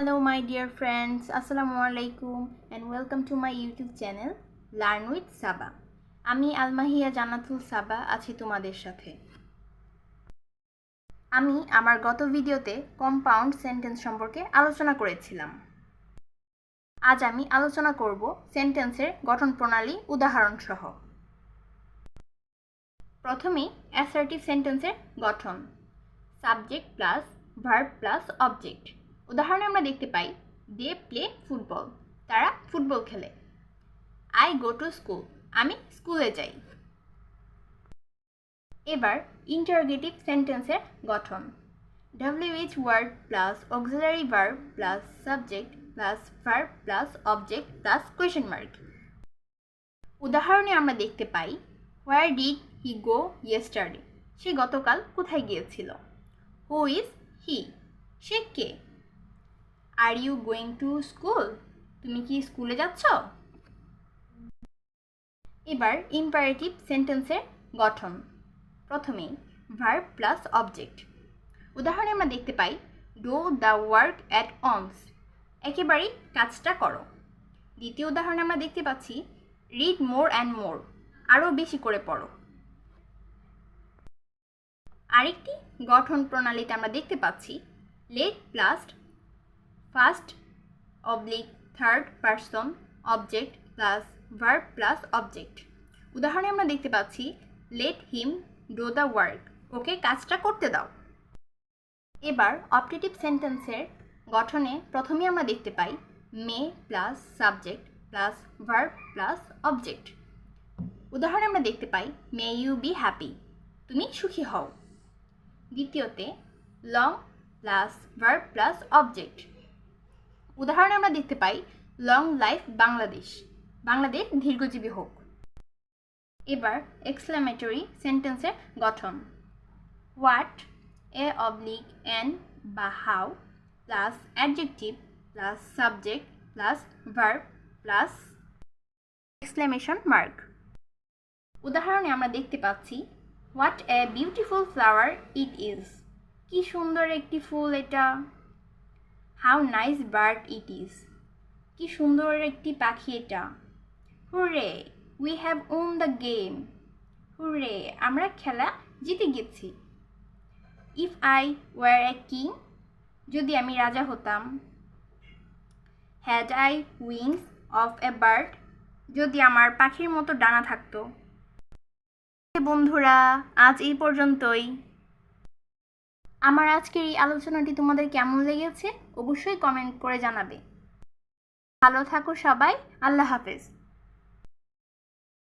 Hello, my dear friends. Assalamu alaikum and welcome to my YouTube channel Learn with Saba. আমি আলমাহিয়া জান্নাতুল সাবা আছি তোমাদের সাথে। আমি আমার গত ভিডিওতে কম্পাউন্ড সেন্টেন্স সম্পর্কে আলোচনা করেছিলাম। আজ আমি আলোচনা করব সেন্টেন্সের গঠন প্রণালী উদাহরণ সহ প্রথমেই অ্যাসার্টিভ সেন্টেন্সের গঠন। Subject plus verb plus object উদাহরণে আমরা দেখতে পাই দে প্লে ফুটবল তারা ফুটবল খেলে। আই গো টু স্কুল আমি স্কুলে যাই। এবার ইন্টারগেটিভ সেন্টেন্সের গঠন। WH word plus auxiliary verb plus subject plus verb plus object plus question mark উদাহরণে আমরা দেখতে পাই where did he go yesterday সে গতকাল কোথায় গিয়েছিল? হু ইজ হি সে কে? Are you going to school তুমি কি স্কুলে যাচ্ছ? এবার ইম্পারেটিভ সেন্টেন্সের গঠন। প্রথমেই ভার্ব প্লাস অবজেক্ট উদাহরণে আমরা দেখতে পাই do the work at once একেবারেই কাজটা করো। দ্বিতীয় উদাহরণে আমরা দেখতে পাচ্ছি রিড মোর অ্যান্ড মোর আরও বেশি করে পড়ো। আরেকটি গঠন প্রণালীতে আমরা দেখতে পাচ্ছি let plus first oblique third person object plus verb plus object উদাহরণে আমরা দেখতে পাচ্ছি let him do the work ওকে কাজটা করতে দাও। এবার অপটেটিভ সেন্টেন্সের গঠনে প্রথমে আমরা দেখতে পাই may plus subject plus verb plus object উদাহরণে আমরা দেখতে পাই মে ইউ বি হ্যাপি তুমি সুখী হও। দ্বিতীয়তে long plus verb plus object উদাহরণে আমরা দেখতে পাই লং লাইফ বাংলাদেশ। বাংলাদেশ দীর্ঘজীবী হোক। এবার এক্সক্লামেটরি সেন্টেন্সের গঠন। হোয়াট এ অবলিক এন বা how plus adjective plus subject plus verb plus exclamation mark উদাহরণে আমরা দেখতে পাচ্ছি what a beautiful flower it is কি সুন্দর একটি ফুল এটা। How nice bird it is কি সুন্দর একটি পাখি এটা। Hurrah we have won the game hurrah আমরা খেলা জিতে গেছি। If I were a king যদি আমি রাজা হতাম। Had I wings of a bird যদি আমার পাখির মতো ডানা থাকতো। বন্ধুরা, আজ এই পর্যন্তই। আমার আজকের এই আলোচনাটি তোমাদের কেমন লেগেছে, অবশ্যই কমেন্ট করে জানাবে। ভালো থাকো সবাই, আল্লাহ হাফেজ।